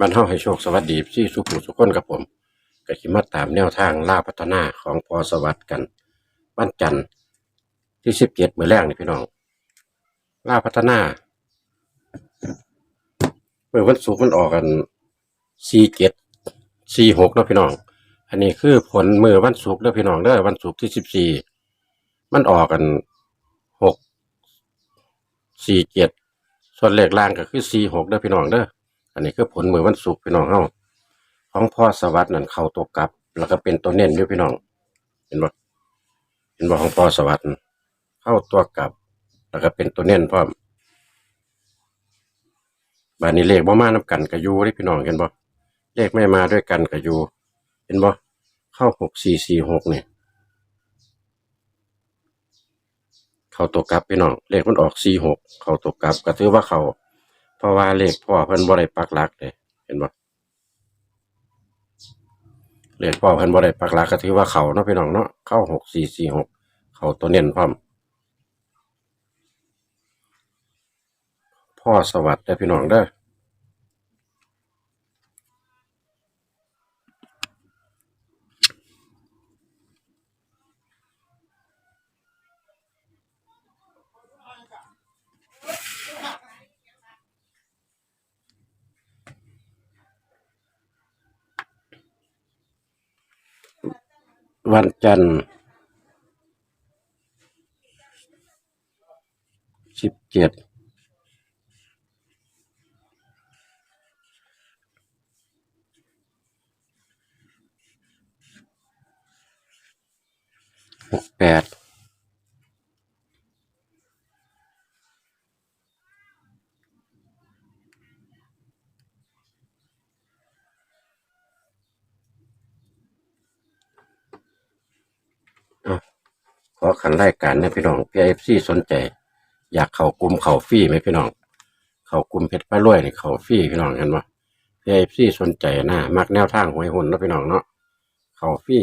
บรรเทาให้โชคสวัสดีที่สุขุสุขคนกับผมก็ขิมาตามแนวทางล่าพัฒนาของพอสวัสดิ์กันวันจันทร์ที่สิบเจ็ดเมื่อแรกนี่พี่น้องล่าพัฒนาเมื่อวันศุกร์มันออกกันสี่เจ็ดสี่หกเนาะพี่น้อง อันนี้คือผลมือวันศุกร์เด้อพี่น้องเด้อวันศุกร์ที่สิบสี่มันออกกันหกสี่เจ็ดส่วนเลขล่างก็คือสี่หกเด้อพี่น้องเด้อ อันนี้คือผลเมื่อวันศุกร์พี่น้องเฮาของพ่อสวัสดิ์นั่นเข้าตัวกลับ แล้วก็เป็นตัวเน้นอยู่พี่น้อง เห็นบ่เห็นบ่ของพ่อสวัสดิ์เข้าตัวกลับ แล้วก็เป็นตัวเน้นพร้อมบานนี้เลขบ่มานํกันก็อยู่เด้พี่น้องเห็นบ่เลขไม่มาด้วยกันก็อยู่เห็นบ่เข้าหกสี่สี่หกเนี่ยเข้าตัวกลับพี่น้องเลขมันออกสี่หกเข้าตัวกลับก็ถือว่าเขา เพราะว่าเลขพ่อเพิ่นบ่ได้ปักหลักเลยเห็นบ่เลขพ่อเพิ่นบ่ได้ปักหลักก็ถือว่าเขาเนาะพี่น้องเนาะเข้าหกสี่สี่หกเขาตัวเน้นพร้อมพ่อสวัสดีพี่น้องเด้อ วันจันทร์สิบเจ็ดหกแปด อขันรายการเนี่ยพี่น้องพีเอฟซีสนใจ อยากเข้ากลุ่มเข้าฟรีไหมพี่น้อง เข้ากลุ่มเพชรพระรวยนี่เข้าฟรีพี่น้องเห็นบ่พีเอฟซีสนใจนะมักแนวทางหวยหุ้นนะพี่น้องเนาะเข้าฟรี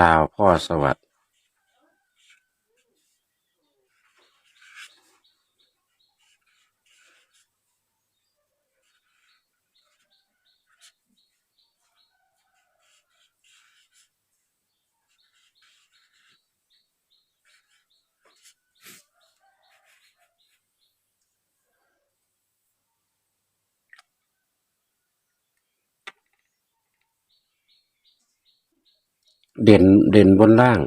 ลาวพ่อสวัสดิ์ เด่นเด่นบนล่าง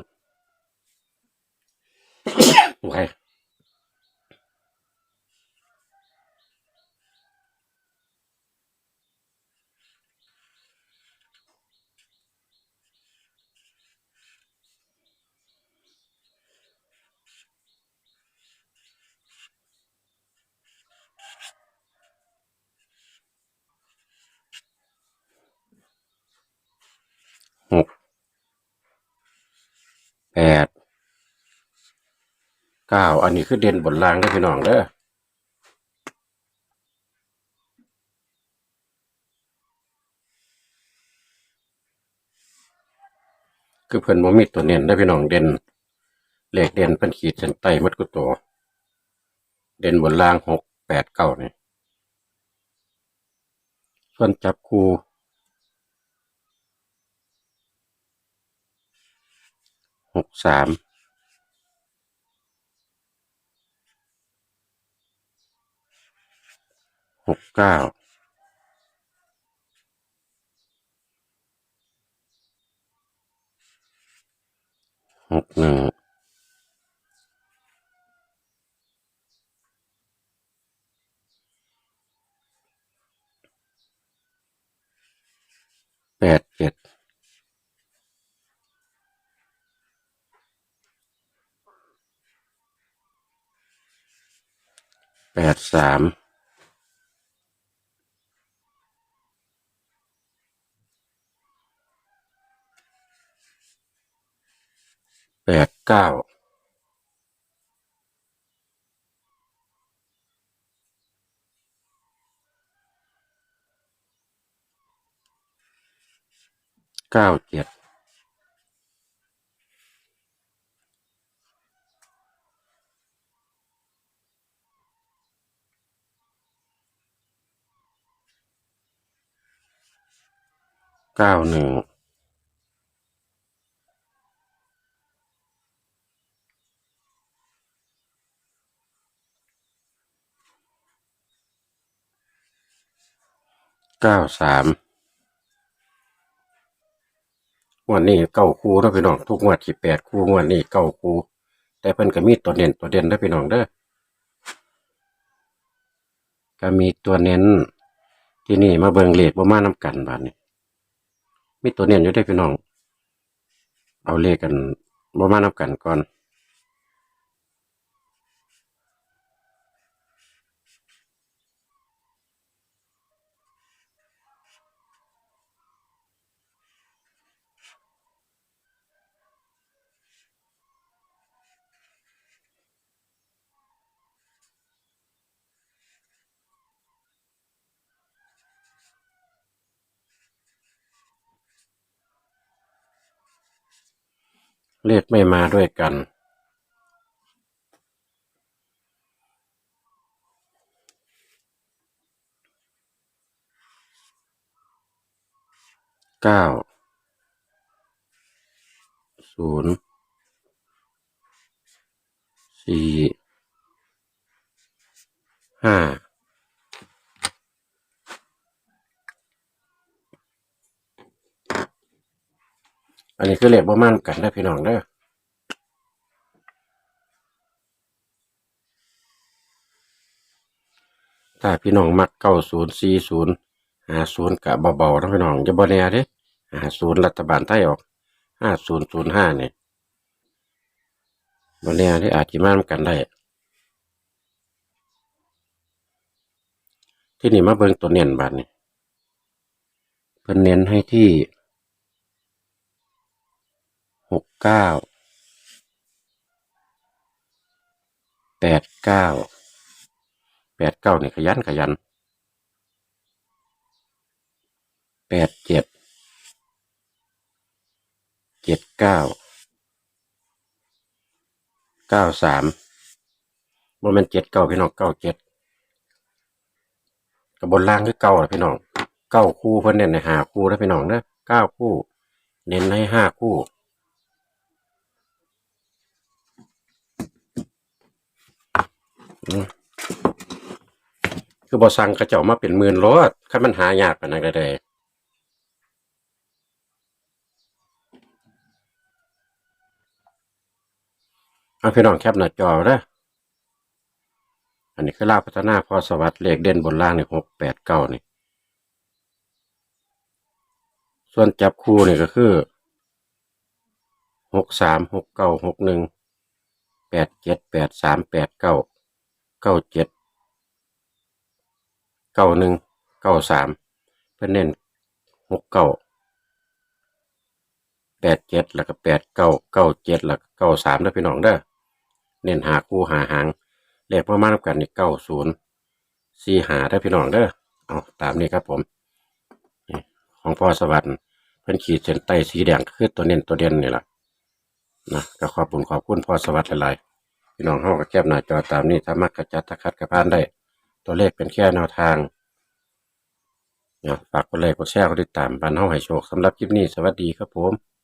โอเคหกแปด เก้าอันนี้คือเด่นบนล่างเด้พี่น้องเด้อคือเพิ่นบ่มีตัวเน้นเด้พี่น้องเด่นเลขเด่นเพิ่นขีดเส้นใต้หมดกุตัวเด่นบนล่างหกแปดเก้านี่ส่วนจับคู่หกสาม หกเก้าหกหนึ่งแปดเจ็ดแปดสาม แปดเก้าเก้าเจ็ดเก้าหนึ่ง เก้าสามวดนี้เก้าคูเนาะพี่น้องทุกงวดที่แปดคูงวดนี้เก้าคู แต่เพิ่นก็มีตัวเน้นตัวเด่นเด้อพี่น้องเด้อก็มีตัวเน้นที่นี่มาเบิงเลขบ่มานํกันบาดนี้มีตัวเน้นอยู่ได้พี่น้อง เอาเลขกันบ่มานํกันก่อน เลขไม่มาด้วยกัน เก้า ศูนย์ สี่ ห้า อันนี้คือเลขประมาณกันได้พี่น้องเด้อถ้าพี่น้องมักเก้าศูนย์สี่ศูนย์ห้าศูนย์กะเบาๆนะพี่น้องจะบ่แน่เด้ห้าศูนย์รัฐบาลไทยออกห้าศูนย์ศูนย์ห้าเนี่ยบ่แน่เด้อาจจะมานกันได้ที่นี่มาเบิ่งตัวเน้นบัดนี้เพิ่นเน้นให้ที่ หกเก้าแปดเก้าแปดเก้าเนี่ยขยันขยันแปดเจ็ดเจ็ดเก้าเก้าสามบ่แม่นเจ็ดเก้าพี่น้องเก้าเจ็ดกับบนล่างคือเก้าละพี่น้องเก้าคู่เพิ่นเน้นในหาคู่แล้วพี่น้องเด้อเก้าคู่ เน้นให้ห้าคู่ อืม คือบอสั่งกระเจ้ามาเป็นหมื่นรถคันมันหายากปานนั้นก็ได้เอาพี่น้องแคปหน้าจอไว้เด้ออันนี้คือลาวพัฒนาพอสวัสดิ์เลขเด่นบนล่างนี่หกแปดเก้านี่ ส่วนจับคู่นี่ก็คือหกสามหกเก้าหกหนึ่งแปดเจ็ดแปดสามแปดเก้า เก้าเจ็ดเก้าหนึ่งเก้าสามเพื่อเน้นหกเก้าแปดเจ็ดแล้วก็แปดเก้าเก้าเจ็ดแล้วก็เก้าสามเด้พี่น้องเด้อเน้นหาคู่หาหางเลขประมาณกันนี่เก้าศูนย์สี่หาเด้พี่น้องเด้อเอาตามนี้ครับผมของพ่อสวัสดิ์เพิ่นขีดเส้นใต้สีแดงคือตัวเน้นตัวเด่นนี่แหละนะก็ขอบคุณขอบคุณพ่อสวัสดิ์หลาย พี่น้องห้องก็แคบหน้าจอตามนี้ถ้ามักกระจัดตะคัดกระพานได้ ตัวเลขเป็นแค่แนวทางนะฝากกดไลค์กดแชร์กดติดตามบันห้องให้โชคสำหรับคลิปนี้สวัสดีครับผม